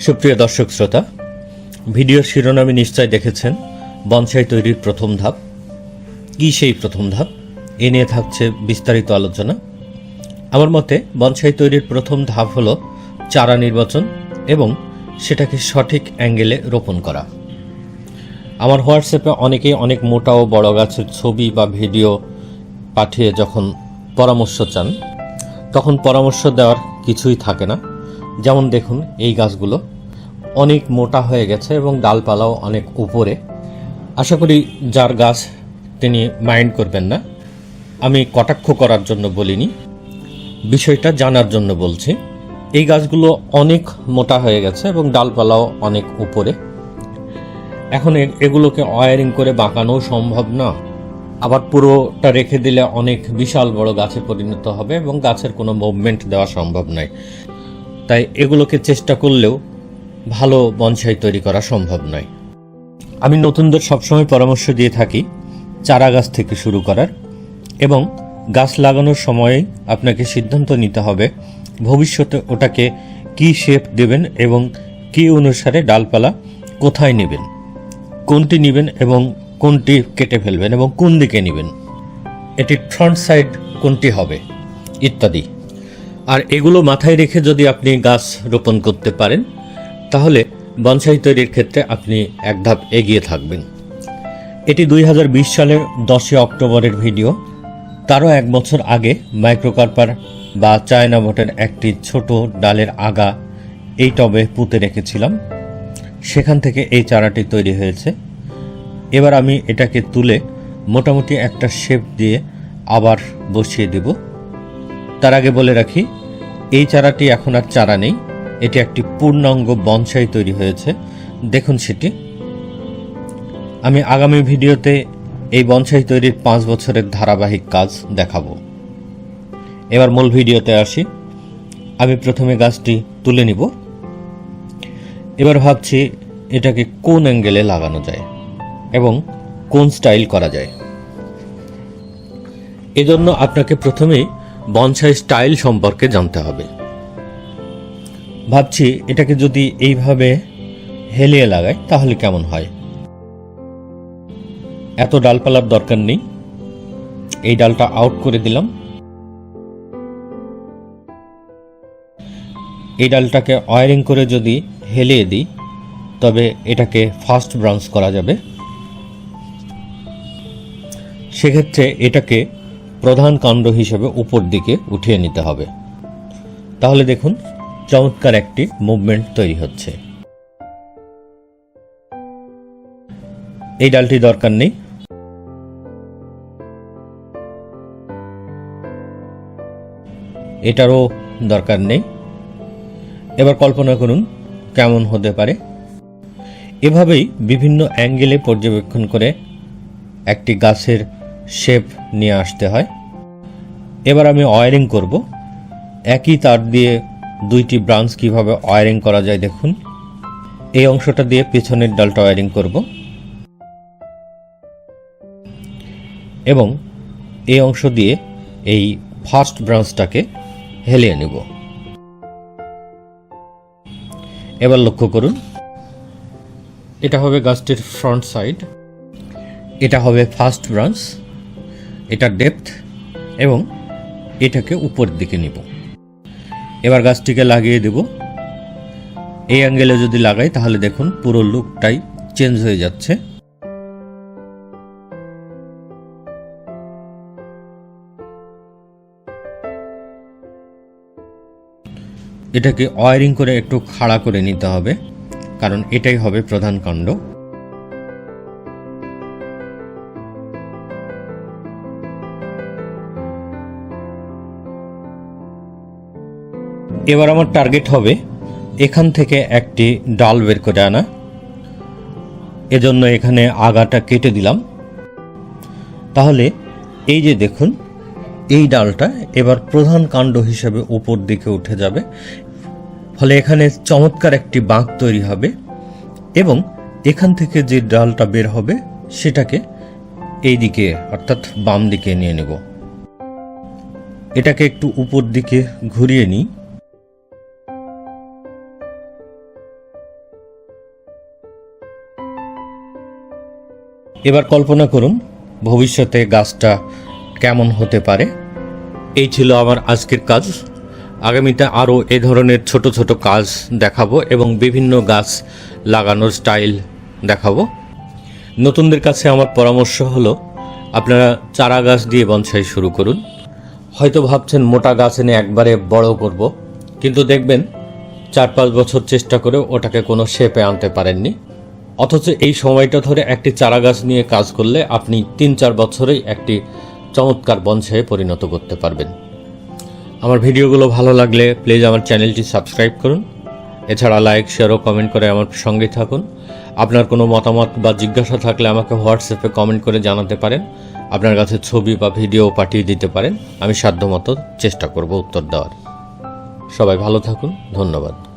সুপ্রিয় দর্শক শ্রোতা, ভিডিওর শিরোনামে নিশ্চয় দেখেছেন বনসাই তৈরির প্রথম ধাপ। কি সেই প্রথম ধাপ? এ নিয়ে থাকছে বিস্তারিত আলোচনা। আমার মতে, বনসাই তৈরির প্রথম ধাপ হলো চারা নির্বাচন এবং সেটাকে সঠিক অ্যাঙ্গেলে রোপণ করা। আমার হোয়াটসঅ্যাপে অনেকেই অনেক মোটা ও বড় গাছের ছবি বা ভিডিও পাঠিয়ে যখন পরামর্শ চান, তখন পরামর্শ দেওয়ার কিছুই থাকে না। যেমন দেখুন এই গাছগুলো। অনেক মোটা হয়ে গেছে এবং ডালপালাও অনেক উপরে। আশা করি যার গাছ তিনি মাইন্ড করবেন না। আমি কটাক্ষ করার জন্য বলিনি, বিষয়টা জানার জন্য বলছি। এই গাছগুলো অনেক মোটা হয়ে গেছে এবং ডালপালাও অনেক উপরে। এখন এগুলোকে ওয়ারিং করে বাঁকানো সম্ভব না। আবার পুরোটা রেখে দিলে অনেক বিশাল বড় গাছে পরিণত হবে এবং গাছের কোনো মুভমেন্ট দেওয়া সম্ভব নয়। তাই এগুলোকে চেষ্টা করলেও ভালো বনসাই তৈরি করা সম্ভব নয়। আমি নতুনদের সবসময় পরামর্শ দিয়ে থাকি চারা গাছ থেকে শুরু করার এবং গাছ লাগানোর সময়ে আপনাকে সিদ্ধান্ত নিতে হবে ভবিষ্যতে ওটাকে কি শেপ দেবেন এবং কি অনুসারে ডালপালা কোথায় নেবেন, কোনটি নেবেন এবং কোনটি কেটে ফেলবেন এবং কোন দিকে নেবেন এটির ফ্রন্ট সাইড কোনটি হবে, ইত্যাদি। আর এগুলো মাথায় রেখে যদি আপনি গাছ রোপণ করতে পারেন তাহলে বনসাই তৈরির ক্ষেত্রে আপনি এক ধাপ এগিয়ে থাকবেন। এটি দুই হাজার বিশ সালের দশই অক্টোবরের ভিডিও। তারও এক বছর আগে মাইক্রোকার্পার বা চায়না ভোটের একটি ছোট ডালের আগা এই টবে পুঁতে রেখেছিলাম। সেখান থেকে এই চারাটি তৈরি হয়েছে। এবার আমি এটাকে তুলে মোটামুটি একটা শেপ দিয়ে আবার বসিয়ে দেব। তার আগে বলে রাখি, এই চারাটি এখন আর চারা নেই। এটি একটি পূর্ণাঙ্গ বনসাই তৈরি হয়েছে। দেখুন সেটি। আমি আগামী ভিডিওতে এই বনসাই তৈরির পাঁচ বছরের ধারাবাহিক কাজ দেখাবো। এবার মূল ভিডিওতে আসি। আমি প্রথমে গাছটি তুলে নিব। এবার ভাবছি এটাকে কোন অ্যাঙ্গেলে লাগানো যায় এবং কোন স্টাইল করা যায়। এজন্য আপনাকে প্রথমেই বনসাই স্টাইল সম্পর্কে জানতে হবে। ভাবছি এটাকে যদি এইভাবে হেলিয়ে লাগাই, তাহলে কেমন হয়? এত ডালপালার দরকার নেই। এই ডালটা আউট করে দিলাম। এই ডালটাকে ওয়ারিং করে যদি হেলিয়ে দিই, তবে এটাকে ফাস্ট ব্রাঞ্চ করা যাবে। সেক্ষেত্রে এটাকে প্রধান কাণ্ড হিসেবে উপর দিকে উঠিয়ে নিতে হবে। তাহলে দেখুন চমৎকার একটি মুভমেন্ট তৈরি হচ্ছে। এই ডালটি দরকার নেই। এটারও দরকার নেই। এবার কল্পনা করুন, কেমন হতে পারে। এভাবেই বিভিন্ন অ্যাঙ্গেলে পর্যবেক্ষণ করে একটি গাছের শেপ নিয়ে আসতে হয়। এবার আমি ওয়ারিং করব। একই তার দিয়ে দুইটি ব্রাঞ্চ কীভাবে ওয়ারিং করা যায় দেখুন। এই অংশটা দিয়ে পেছনের ডালটা ওয়ারিং করব। এবং এই অংশ দিয়ে এই ফার্স্ট ব্রাঞ্চটাকে হেলিয়ে নেব। এবার লক্ষ্য করুন, এটা হবে গাছটির ফ্রন্ট সাইড, এটা হবে ফার্স্ট ব্রাঞ্চ, এটা ডেপথ, এবং এটাকে উপর দিকে নিব। এবার গাছটিকে লাগিয়ে দেব। এই অ্যাঙ্গেলে যদি লাগাই, তাহলে দেখুন পুরো লুকটাই চেঞ্জ হয়ে যাচ্ছে। এটাকে ওয়ারিং করে একটু খাড়া করে নিতে হবে, কারণ এটাই হবে প্রধান কাণ্ড। এবার আমার টার্গেট হবে এখান থেকে একটি ডাল বের করে আনা। এজন্য এখানে আগাটা কেটে দিলাম। তাহলে এই যে দেখুন, এই ডালটা এবার প্রধান কাণ্ড হিসেবে উপর দিকে উঠে যাবে। ফলে এখানে চমৎকার একটি বাঁক তৈরি হবে এবং এখান থেকে যে ডালটা বের হবে সেটাকে এই দিকে, অর্থাৎ বাম দিকে নিয়ে নেব। এটাকে একটু উপর দিকে ঘুরিয়ে নিই। এবার কল্পনা করুন, ভবিষ্যতে গাছটা কেমন হতে পারে। এই ছিল আমার আজকের কাজ। আগামীতে আরও এ ধরনের ছোট ছোট কাজ দেখাবো এবং বিভিন্ন গাছ লাগানোর স্টাইল দেখাবো। নতুনদের কাছে আমার পরামর্শ হলো, আপনারা চারা গাছ দিয়ে বনসাই শুরু করুন। হয়তো ভাবছেন মোটা গাছ এনে একবারে বড় করব, কিন্তু দেখবেন চার পাঁচ বছর চেষ্টা করে ওটাকে কোনো শেপে আনতে পারেননি। অথচ এই সময়টা ধরে একটি চারা গাছ নিয়ে কাজ করলে আপনি তিন চার বছরেই একটি চমৎকার বনসাইয়ে পরিণত করতে পারবেন। আমার ভিডিওগুলো ভালো লাগলে প্লিজ আমার চ্যানেলটি সাবস্ক্রাইব করুন। এছাড়া লাইক, শেয়ার ও কমেন্ট করে আমার সঙ্গে থাকুন। আপনার কোনো মতামত বা জিজ্ঞাসা থাকলে আমাকে হোয়াটসঅ্যাপে কমেন্ট করে জানাতে পারেন। আপনার কাছে ছবি বা ভিডিও পাঠিয়ে দিতে পারেন। আমি সাধ্যমতো চেষ্টা করব উত্তর দেওয়ার। সবাই ভালো থাকুন। ধন্যবাদ।